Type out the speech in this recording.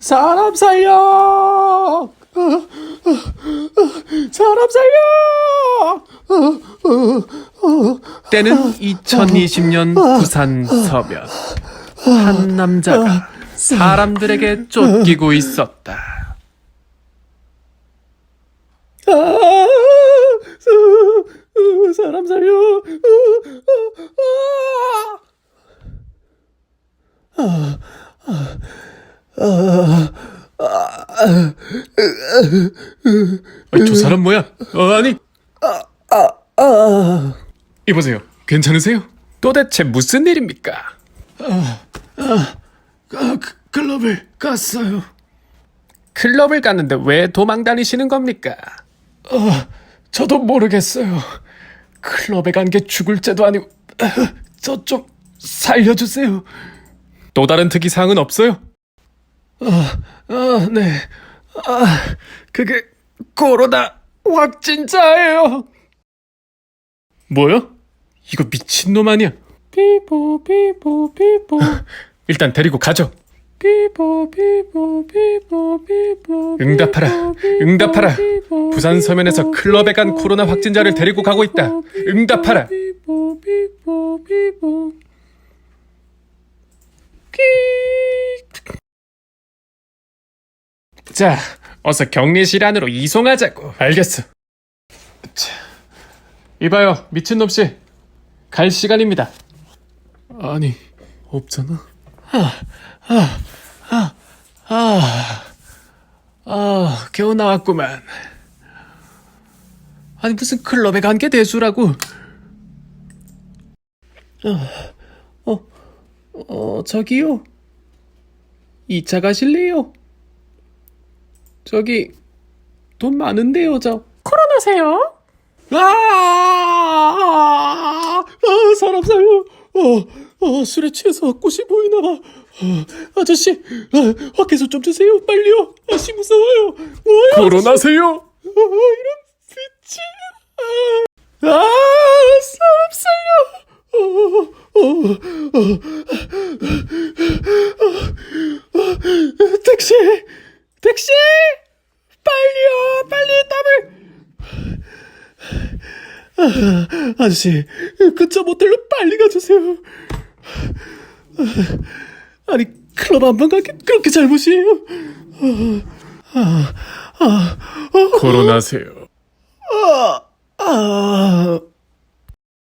사람 살려! 사람 살려! 때는 2020년 부산 서면 한 남자가 사람들에게 쫓기고 있었다. 사람 살려! 아. 아니, 저 사람 뭐야? 어, 아니. 이보세요. 괜찮으세요? 도대체 무슨 일입니까? 아, 그, 클럽을 갔어요. 클럽을 갔는데 왜 도망 다니시는 겁니까? 저도 모르겠어요. 클럽에 간 게 죽을 죄도 아니고 저 좀 살려주세요. 또 다른 특이 사항은 없어요? 아, 네. 아, 그게 코로나 확진자예요. 뭐요? 이거 미친놈 아니야? 비보 비보 비보 일단 데리고 가죠. 비보 비보 비보 비보 응답하라. 응답하라. 부산 서면에서 클럽에 간 코로나 확진자를 데리고 가고 있다. 응답하라. 비보 비보 비보 자, 어서 격리실 안으로 이송하자고. 알겠어. 자, 이봐요, 미친놈 씨. 갈 시간입니다. 아니 없잖아. 아, 겨우 나왔구만. 아니, 무슨 클럽에 간 게 대수라고. 어 저기요. 2차 가실래요? 저기 돈 많은데요, 저. 코로나세요? 아, 아, 아, 사람 살려. 어, 어, 술에 취해서 꽃이 보이나 봐. 어, 아저씨, 아, 확해서 좀 주세요, 빨리요. 아씨 무서워요. 뭐야? 코로나세요? 어, 이런 빛이. 아, 아 사람 살려. 어, 어, 어, 어, 택시, 택시, 아, 아저씨, 근처 모텔로 빨리 가주세요. 아니, 클럽 한 번 가기 그렇게 잘못이에요. 코로나세요. 아,